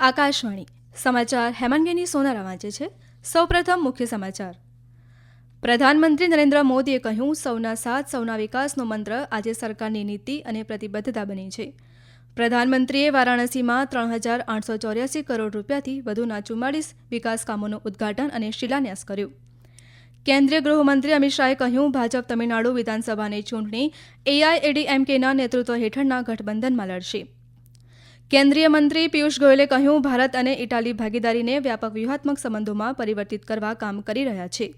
આકાશવાણી. સમાચાર હેમાંગેની સોનારા વાંચે છે. સૌપ્રથમ મુખ્ય સમાચાર. પ્રધાનમંત્રી નરેન્દ્ર મોદીએ કહ્યું, સૌના સાથ, સૌના વિકાસનો મંત્ર આજે સરકારની નીતિ અને પ્રતિબદ્ધતા બની છે. પ્રધાનમંત્રીએ વારાણસીમાં ત્રણ હજાર આઠસો ચોર્યાસી કરોડ રૂપિયાથી વધુના ચુમ્માળીસ વિકાસ કામોનું ઉદ્ઘાટન અને શિલાન્યાસ કર્યું. કેન્દ્રીય ગૃહમંત્રી અમિત શાહે કહ્યું, ભાજપ તમિલનાડુ વિધાનસભાની ચૂંટણી એઆઈએડીએમકેના નેતૃત્વ હેઠળના ગઠબંધનમાં લડશે. કેન્દ્રીય મંત્રી પિયુષ ગોયલે કહ્યું, ભારત અને ઇટાલી ભાગીદારીને વ્યાપક વ્યૂહાત્મક સંબંધોમાં પરિવર્તિત કરવા કામ કરી રહ્યા છે.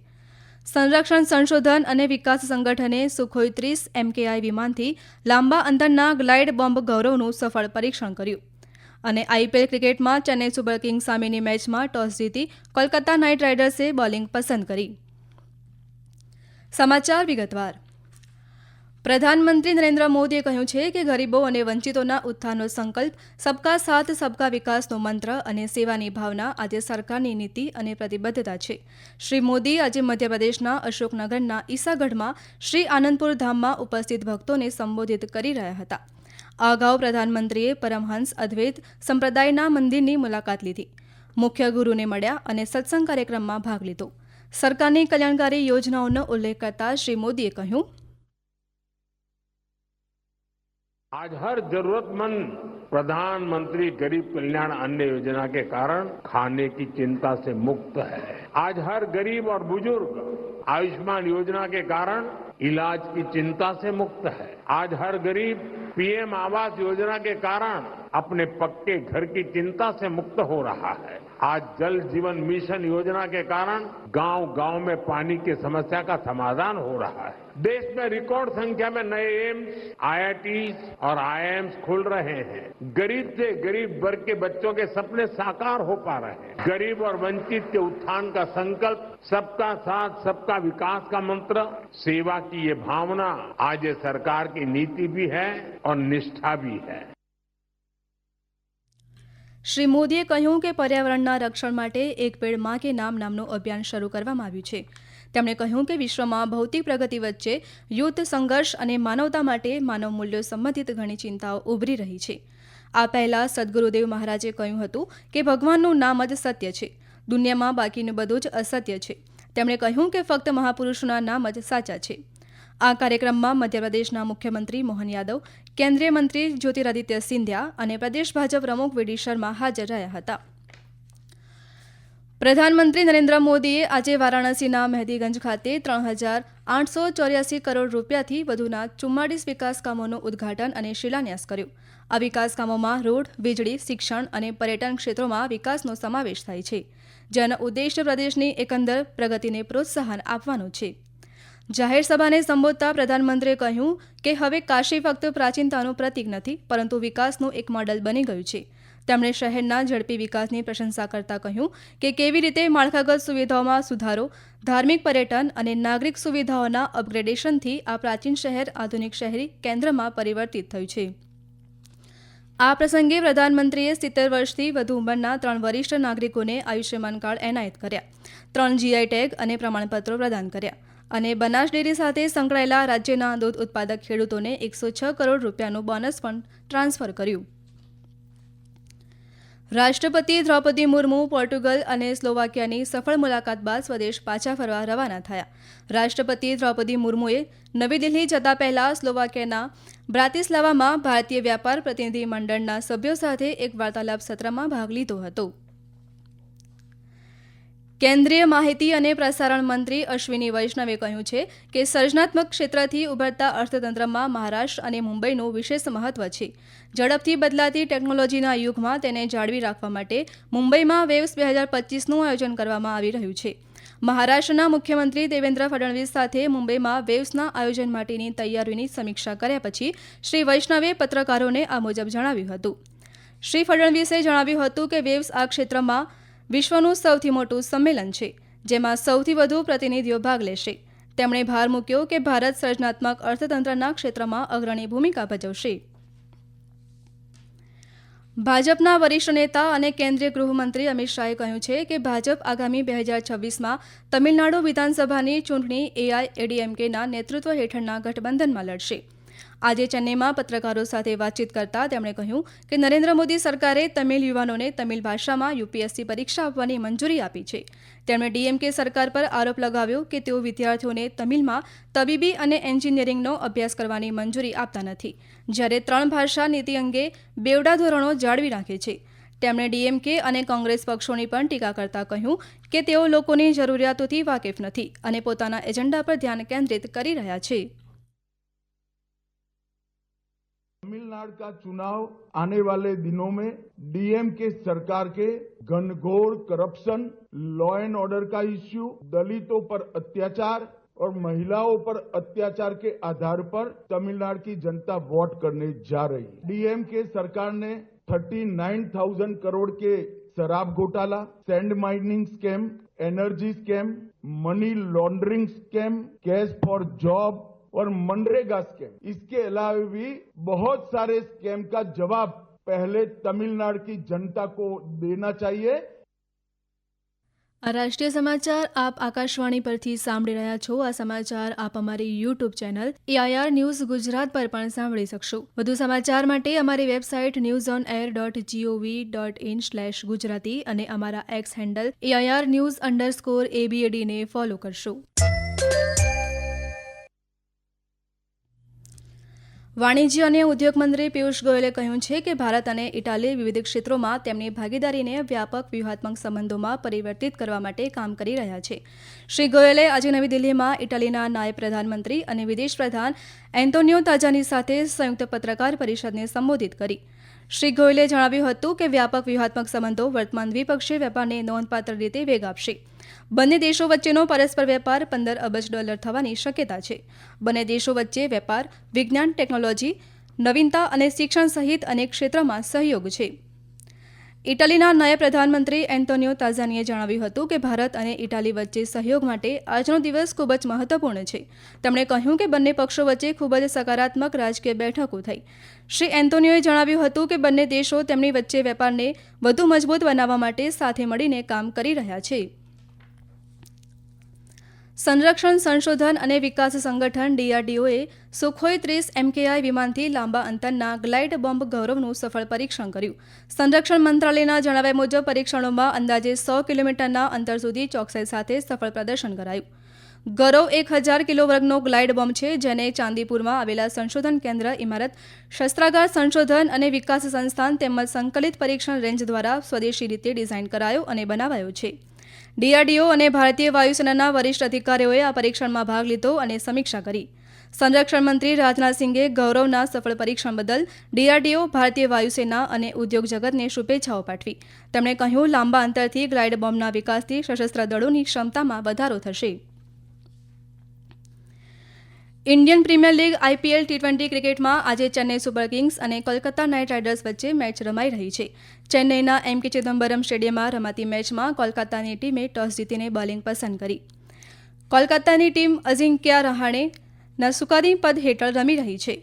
સંરક્ષણ, સંશોધન અને વિકાસ સંગઠને સુખોઈ ત્રીસ એમકેઆઈ વિમાનથી લાંબા અંતરના ગ્લાઇડ બોમ્બ ગૌરવનું સફળ પરીક્ષણ કર્યું. અને આઈપીએલ ક્રિકેટમાં ચેન્નઈ સુપર કિંગ્સ સામેની મેચમાં ટોસ જીતી કોલકાતા નાઇટ રાઇડર્સે બોલિંગ પસંદ કરી. સમાચાર વિગતવાર. પ્રધાનમંત્રી નરેન્દ્ર મોદીએ કહ્યું છે કે ગરીબો અને વંચિતોના ઉત્થાનનો સંકલ્પ સબકા સાથ, સબકા વિકાસનો મંત્ર અને સેવાની ભાવના આજે સરકારની નીતિ અને પ્રતિબદ્ધતા છે. શ્રી મોદી આજે મધ્યપ્રદેશના અશોકનગરના ઈસાગઢમાં શ્રી આનંદપુર ધામમાં ઉપસ્થિત ભક્તોને સંબોધિત કરી રહ્યા હતા. અગાઉ પ્રધાનમંત્રીએ પરમહંસ અદ્વૈત સંપ્રદાયના મંદિરની મુલાકાત લીધી. મુખ્ય ગુરુને મળ્યા અને સત્સંગ કાર્યક્રમમાં ભાગ લીધો. સરકારની કલ્યાણકારી યોજનાઓનો ઉલ્લેખ કરતા શ્રી મોદીએ કહ્યું आज हर जरूरतमंद प्रधानमंत्री गरीब कल्याण अन्न योजना के कारण खाने की चिंता से मुक्त है। आज हर गरीब और बुज़ुर्ग आयुष्मान योजना के कारण इलाज की चिंता से मुक्त है। आज हर गरीब पीएम आवास योजना के कारण अपने पक्के घर की चिंता से मुक्त हो रहा है। आज जल जीवन मिशन योजना के कारण गाँव गाँव में पानी की समस्या का समाधान हो रहा है। देश में रिकॉर्ड संख्या में नए एम्स, आईआईटीज और आईआईएम्स खुल रहे हैं। गरीब से गरीब वर्ग के बच्चों के सपने साकार हो पा रहे हैं। गरीब और वंचित के उत्थान का संकल्प, सबका साथ, सबका विकास का मंत्र, सेवा की ये भावना आज ये सरकार की नीति भी है। और निष्ठा भी है શ્રી મોદીએ કહ્યું કે પર્યાવરણના રક્ષણ માટે એક પેડ માં કે નામ નામનું અભિયાન શરૂ કરવામાં આવ્યું છે તેમણે કહ્યું કે વિશ્વમાં ભૌતિક પ્રગતિ વચ્ચે યુદ્ધ સંઘર્ષ અને માનવતા માટે માનવ મૂલ્યો સંબંધિત ઘણી ચિંતાઓ ઉભરી રહી છે આ પહેલા સદગુરુદેવ મહારાજે કહ્યું હતું કે ભગવાનનું નામ જ સત્ય છે દુનિયામાં બાકીનું બધું જ અસત્ય છે તેમણે કહ્યું કે ફક્ત મહાપુરુષોના નામ જ સાચા છે આ કાર્યક્રમમાં મધ્યપ્રદેશના મુખ્યમંત્રી મોહન યાદવ કેન્દ્રીય મંત્રી જ્યોતિરાદિત્ય સિંધિયા અને પ્રદેશ ભાજપ પ્રમુખ વીડી શર્મા હાજર રહ્યા હતા. પ્રધાનમંત્રી નરેન્દ્ર મોદીએ આજે વારાણસીના મહેદીગંજ ખાતે ત્રણ હજાર આઠસો ચોર્યાસી કરોડ રૂપિયાથી વધુના ચુમ્માળીસ વિકાસ કામોનું ઉદ્ઘાટન અને શિલાન્યાસ કર્યો. આ વિકાસ કામોમાં રોડ, વીજળી, શિક્ષણ અને પર્યટન ક્ષેત્રોમાં વિકાસનો સમાવેશ થાય છે, જેનો ઉદ્દેશ્ય પ્રદેશની એકંદર પ્રગતિને પ્રોત્સાહન આપવાનો છે. જાહેર સભાને સંબોધતા પ્રધાનમંત્રીએ કહ્યું કે હવે કાશી ફક્ત પ્રાચીનતાનું પ્રતીક નથી, પરંતુ વિકાસનું એક મોડલ બની ગયું છે. તેમણે શહેરના ઝડપી વિકાસની પ્રશંસા કરતા કહ્યું કે કેવી રીતે માળખાગત સુવિધાઓમાં સુધારો, ધાર્મિક પર્યટન અને નાગરિક સુવિધાઓના અપગ્રેડેશનથી આ પ્રાચીન શહેર આધુનિક શહેરી કેન્દ્રમાં પરિવર્તિત થયું છે. આ પ્રસંગે પ્રધાનમંત્રીએ સિત્તેર વર્ષથી વધુ ઉંમરના ત્રણ વરિષ્ઠ નાગરિકોને આયુષ્યમાન કાર્ડ એનાયત કર્યા, ત્રણ જીઆઈ ટેગ અને પ્રમાણપત્રો પ્રદાન કર્યા. અને બનાસ ડેરી સાથે સંકળાયેલા રાજ્યના દૂધ ઉત્પાદક ખેડૂતોને એકસો છ કરોડ રૂપિયાનું બોનસ પણ ટ્રાન્સફર કર્યું. રાષ્ટ્રપતિ દ્રૌપદી મુર્મુ, પોર્ટુગલ અને સ્લોવાકિયાની સફળ મુલાકાત બાદ સ્વદેશ પાછા ફરવા રવાના થયા. રાષ્ટ્રપતિ દ્રૌપદી મુર્મુએ નવી દિલ્હી જતા પહેલા સ્લોવાકિયાના બ્રાતિસ્લાવામાં ભારતીય વ્યાપાર પ્રતિનિધિ મંડળના સભ્યો સાથે એક વાર્તાલાપ સત્રમાં ભાગ લીધો હતો. કેન્દ્રીય માહિતી અને પ્રસારણ મંત્રી અશ્વિની વૈષ્ણવે કહ્યું છે કે સર્જનાત્મક ક્ષેત્રથી ઉભરતા અર્થતંત્રમાં મહારાષ્ટ્ર અને મુંબઈનું વિશેષ મહત્વ છે. ઝડપથી બદલાતી ટેકનોલોજીના યુગમાં તેને જાળવી રાખવા માટે મુંબઈમાં વેવ્સ બે હજાર પચીસનું આયોજન કરવામાં આવી રહ્યું છે. મહારાષ્ટ્રના મુખ્યમંત્રી દેવેન્દ્ર ફડણવીસ સાથે મુંબઈમાં વેવ્સના આયોજન માટેની તૈયારીઓની સમીક્ષા કર્યા પછી શ્રી વૈષ્ણવે પત્રકારોને આ મુજબ જણાવ્યું હતું. શ્રી ફડણવીસે જણાવ્યું હતું કે વેવ્સ આ ક્ષેત્રમાં વિશ્વનું સૌથી મોટું સંમેલન છે, જેમાં સૌથી વધુ પ્રતિનિધિઓ ભાગ લેશે. તેમણે ભાર મૂક્યો કે ભારત સર્જનાત્મક અર્થતંત્રના ક્ષેત્રમાં અગ્રણી ભૂમિકા ભજવશે. ભાજપના વરિષ્ઠ નેતા અને કેન્દ્રીય ગૃહમંત્રી અમિત શાહે કહ્યું છે કે ભાજપ આગામી બે હજાર છવ્વીસમાં તમિલનાડુ વિધાનસભાની ચૂંટણી એઆઈએડીએમકેના નેતૃત્વ હેઠળના ગઠબંધનમાં લડશે. આજે ચેન્નઈમાં પત્રકારો સાથે વાતચીત કરતા તેમણે કહ્યું કે નરેન્દ્ર મોદી સરકારે તમિલ યુવાનોને તમિલ ભાષામાં યુપીએસસી પરીક્ષા આપવાની મંજૂરી આપી છે. તેમણે ડીએમકે સરકાર પર આરોપ લગાવ્યો કે તેઓ વિદ્યાર્થીઓને તમિલમાં તબીબી અને એન્જિનિયરિંગનો અભ્યાસ કરવાની મંજૂરી આપતા નથી. જ્યારે ત્રણ ભાષા નીતિ અંગે બેવડા ધોરણો જાળવી રાખે છે. તેમણે ડીએમકે અને કોંગ્રેસ પક્ષોની પણ ટીકા કરતા કહ્યું કે તેઓ લોકોની જરૂરિયાતોથી વાકેફ નથી અને પોતાના એજન્ડા પર ધ્યાન કેન્દ્રિત કરી રહ્યા છે. तमिलनाडु का चुनाव आने वाले दिनों में डीएम के सरकार के घनघोर करप्शन लॉ एंड ऑर्डर का इश्यू दलितों पर अत्याचार और महिलाओं पर अत्याचार के आधार पर तमिलनाडु की जनता वोट करने जा रही है। डीएम के सरकार ने 39,000 करोड़ के शराब घोटाला sand mining scam energy scam money laundering scam cash for job और मनरेगा स्कैम इसके अलावा भी बहुत सारे स्कैम का जवाब पहले तमिलनाडु की जनता को देना चाहिए આ રાષ્ટ્રીય સમાચાર આપ આકાશવાણી પરથી સાંભળી રહ્યા છો આ સમાચાર આપ અમારી YouTube channel AIR news Gujarat પર પણ સાંભળી શકશો વધુ સમાચાર માટે અમારી website news on air dot gov dot in slash Gujarati અને અમારા X handle AIR news underscore એબીએડીને follow કરશો વાણિજ્ય અને ઉદ્યોગ મંત્રી પિયુષ ગોયલે કહ્યું છે કે ભારત અને ઇટાલી વિવિધ ક્ષેત્રોમાં તેમની ભાગીદારીને વ્યાપક વ્યૂહાત્મક સંબંધોમાં પરિવર્તિત કરવા માટે કામ કરી રહ્યા છે. શ્રી ગોયલે આજે નવી દિલ્હીમાં ઇટાલીના નાયબ પ્રધાનમંત્રી અને વિદેશ પ્રધાન એન્ટોનિયો તાજાની સાથે સંયુક્ત પત્રકાર પરિષદને સંબોધિત કરી. શ્રી ગોયલે જણાવ્યું હતું કે વ્યાપક વ્યૂહાત્મક સંબંધો વર્તમાન દ્વિપક્ષીય વેપારને નોંધપાત્ર રીતે વેગ આપશે બંને દેશો વચ્ચેનો પરસ્પર વેપાર પંદર અબજ ડોલર થવાની શક્યતા છે. બંને દેશો વચ્ચે વેપાર, વિજ્ઞાન, ટેકનોલોજી, નવીનતા અને શિક્ષણ સહિત અનેક ક્ષેત્રોમાં સહયોગ છે. ઇટાલીના નાયબ પ્રધાનમંત્રી એન્ટોનિયો તાઝાનીએ જણાવ્યું હતું કે ભારત અને ઇટાલી વચ્ચે સહયોગ માટે આજનો દિવસ ખૂબ જ મહત્વપૂર્ણ છે. તેમણે કહ્યું કે બંને પક્ષો વચ્ચે ખૂબ જ સકારાત્મક રાજકીય બેઠકો થઈ. શ્રી એન્ટોનિયોએ જણાવ્યું હતું કે બંને દેશો તેમની વચ્ચે વેપારને વધુ મજબૂત બનાવવા માટે સાથે મળીને કામ કરી રહ્યા છે. સંરક્ષણ, સંશોધન અને વિકાસ સંગઠન ડીઆરડીઓએ સુખોઈ ત્રીસ એમકેઆઈ વિમાનથી લાંબા અંતરના ગ્લાઇડ બોમ્બ ગૌરવનું સફળ પરીક્ષણ કર્યું. સંરક્ષણ મંત્રાલયના જણાવ્યા મુજબ પરીક્ષણોમાં અંદાજે સો કિલોમીટરના અંતર સુધી ચોકસાઈ સાથે સફળ પ્રદર્શન કરાયું. ગૌરવ એક હજાર કિલો વર્ગનો ગ્લાઇડ બોમ્બ છે જેને ચાંદીપુરમાં આવેલા સંશોધન કેન્દ્ર ઇમારત, શસ્ત્રાગાર સંશોધન અને વિકાસ સંસ્થાન તેમજ સંકલિત પરીક્ષણ રેન્જ દ્વારા સ્વદેશી રીતે ડિઝાઇન કરાયો અને બનાવાયો છે. ડીઆરડીઓ અને ભારતીય વાયુસેનાના વરિષ્ઠ અધિકારીઓએ આ પરીક્ષણમાં ભાગ લીધો અને સમીક્ષા કરી. સંરક્ષણ મંત્રી રાજનાથસિંહે ગૌરવના સફળ પરીક્ષણ બદલ ડીઆરડીઓ, ભારતીય વાયુસેના અને ઉદ્યોગ જગતને શુભેચ્છાઓ પાઠવી. તેમણે કહ્યું, લાંબા અંતરથી ગ્લાઇડ બોમ્બના વિકાસથી સશસ્ત્ર દળોની ક્ષમતામાં વધારો થશે. Indian Premier League IPL T twenty ક્રિકેટમાં આજે ચેન્નઈ સુપર કિંગ્સ અને કોલકાતા નાઇટ રાઇડર્સ વચ્ચે મેચ રમાઈ રહી છે. ચેન્નઈના એમ કે ચિદમ્બરમ સ્ટેડિયમમાં રમાતી મેચમાં કોલકાતાની ટીમે ટોસ જીતીને બોલિંગ પસંદ કરી. કોલકાતાની ટીમ અજિંક્યા રહાણે નસુકાદી પદ હેઠળ રમી રહી છે.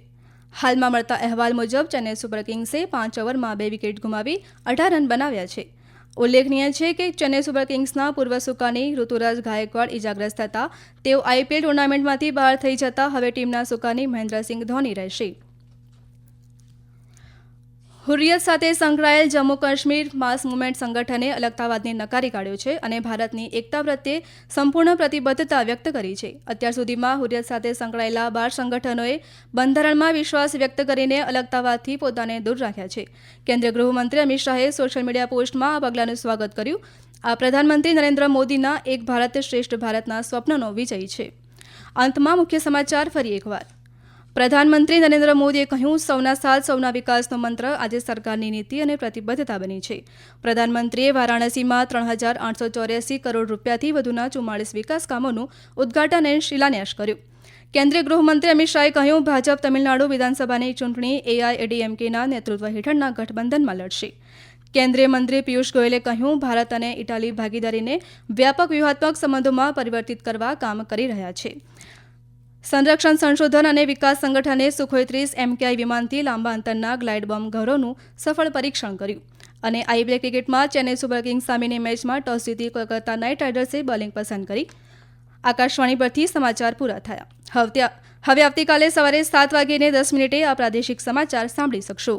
હાલમાં મળતા અહેવાલ મુજબ ચેન્નઈ સુપર કિંગ્સે પાંચ ઓવરમાં બે વિકેટ ગુમાવી અઢાર રન બનાવ્યા છે. ઉલ્લેખનીય છે કે ચેન્નઈ સુપર કિંગ્સના પૂર્વ સુકાની ઋતુરાજ ગાયકવાડ ઇજાગ્રસ્ત હતા તેઓ આઈપીએલ ટુર્નામેન્ટમાંથી બહાર થઈ જતા. હવે ટીમના સુકાની મહેન્દ્રસિંહ ધોની રહેશે. હુરિયત સાથે સંકળાયેલ જમ્મુ કાશ્મીર માસ મુવમેન્ટ સંગઠને અલગતાવાદને નકારી કાઢ્યો છે અને ભારતની એકતા પ્રત્યે સંપૂર્ણ પ્રતિબદ્ધતા વ્યક્ત કરી છે. અત્યાર સુધીમાં હુરિયત સાથે સંકળાયેલા બાર સંગઠનોએ બંધારણમાં વિશ્વાસ વ્યક્ત કરીને અલગતાવાદથી પોતાને દૂર રાખ્યા છે. કેન્દ્રીય ગૃહમંત્રી અમિત શાહે સોશિયલ મીડિયા પોસ્ટમાં આ પગલાંનું સ્વાગત કર્યું. આ પ્રધાનમંત્રી નરેન્દ્ર મોદીના એક ભારત શ્રેષ્ઠ ભારતના સ્વપ્નનો વિજય છે. અંતમાં મુખ્ય સમાચાર ફરી એકવાર. પ્રધાનમંત્રી નરેન્દ્ર મોદીએ કહ્યું, સૌના સાથ, સૌના વિકાસનો મંત્ર આજે સરકારની નીતિ અને પ્રતિબદ્ધતા બની છે. પ્રધાનમંત્રીએ વારાણસીમાં ત્રણ હજાર આઠસો ચોર્યાસી કરોડ રૂપિયાથી વધુના ચુમ્માળીસ વિકાસ કામોનું ઉદ્ઘાટન અને શિલાન્યાસ કર્યું. કેન્દ્રીય ગૃહમંત્રી અમિત શાહે કહ્યું, ભાજપ તમિલનાડુ વિધાનસભાની ચૂંટણી એઆઈએડીએમકેના નેતૃત્વ હેઠળના ગઠબંધનમાં લડશે. કેન્દ્રીય મંત્રી પિયુષ ગોયલે કહ્યું, ભારત અને ઇટાલી ભાગીદારીને વ્યાપક વ્યૂહાત્મક સંબંધોમાં પરિવર્તિત કરવા કામ કરી રહ્યા છે. સંરક્ષણ સંશોધન અને વિકાસ સંગઠને સુખોઈ ત્રીસ એમકેઆઈ વિમાનથી લાંબા અંતરના ગ્લાઇડ બોમ્બ ઘરોનું સફળ પરીક્ષણ કર્યું. અને આઈપીએલ ક્રિકેટમાં ચેન્નઈ સુપર કિંગ્સ સામેની મેચમાં ટોસ જીતી કોલકાતા નાઇટ રાઇડર્સે બોલિંગ પસંદ કરી. આકાશવાણી પરથી સમાચાર પૂરા થયા. હવે આવતીકાલે સવારે સાત વાગીને દસ મિનિટે આ પ્રાદેશિક સમાચાર સાંભળી શકશો.